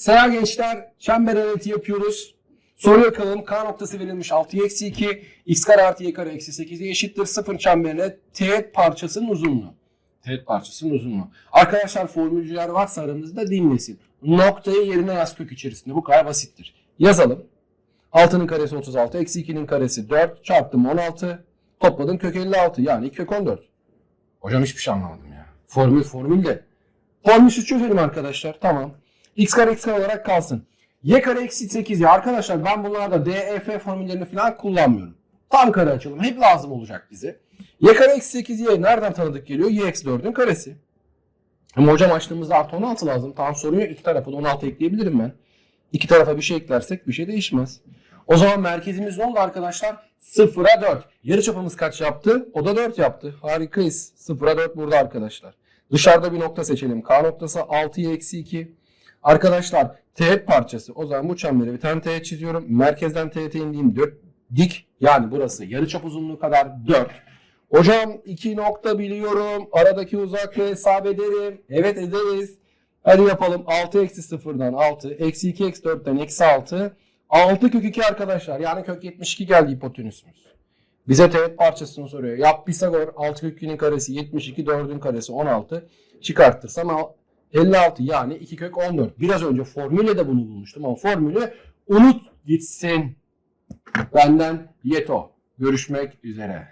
Selam gençler. Çember analiti yapıyoruz. Soru bakalım. K noktası verilmiş 6 eksi 2. X kare artı Y kare eksi 8'e eşittir. Sıfır çemberine teğet parçasının uzunluğu. Teğet parçasının uzunluğu. Arkadaşlar formülcüler varsa aranızda dinlesin. Noktayı yerine yaz kök içerisinde. Bu kadar basittir. Yazalım. 6'nın karesi 36. Eksi 2'nin karesi 4. Çarptım 16. Topladım kök 56. Yani kök 14. Hocam hiçbir şey anlamadım ya. Formül formül de. Formülsüz çözelim arkadaşlar. Tamam. X kare x kare olarak kalsın. Y kare eksi 8 ya arkadaşlar ben bunlarda DEF formüllerini falan kullanmıyorum. Tam kare açalım. Hep lazım olacak bize. Y kare eksi 8 y nereden tanıdık geliyor? Y eksi 4'ün karesi. Ama hocam açtığımızda artı 16 lazım. Tam sorun yok. İki tarafa da 16 ekleyebilirim ben. İki tarafa bir şey eklersek bir şey değişmez. O zaman merkezimiz ne oldu arkadaşlar? 0'a 4. Yarıçapımız kaç yaptı? O da 4 yaptı. Harikayız. 0'a 4 burada arkadaşlar. Dışarıda bir nokta seçelim. K noktası 6'ya eksi 2. Arkadaşlar teğet parçası. O zaman bu çembere bir tane teğet çiziyorum. Merkezden teğete indiğim 4 dik. Yani burası yarıçap uzunluğu kadar 4. Hocam 2 nokta biliyorum. Aradaki uzaklığı hesap ederim. Evet ederiz. Hadi yapalım. 6 eksi 0'dan 6. Eksi 2 eksi 4'ten eksi 6. 6 kök 2 arkadaşlar. Yani kök 72 geldi hipotenüsümüz. Bize teğet parçasını soruyor. Yap Pisagor 6 kök 2'nin karesi 72 4'ün karesi 16. Çıkartırsam al- 56 yani 2 kök 14. Biraz önce formülle de bunu bulmuştum ama formülü unut gitsin. Benden yeto. Görüşmek üzere.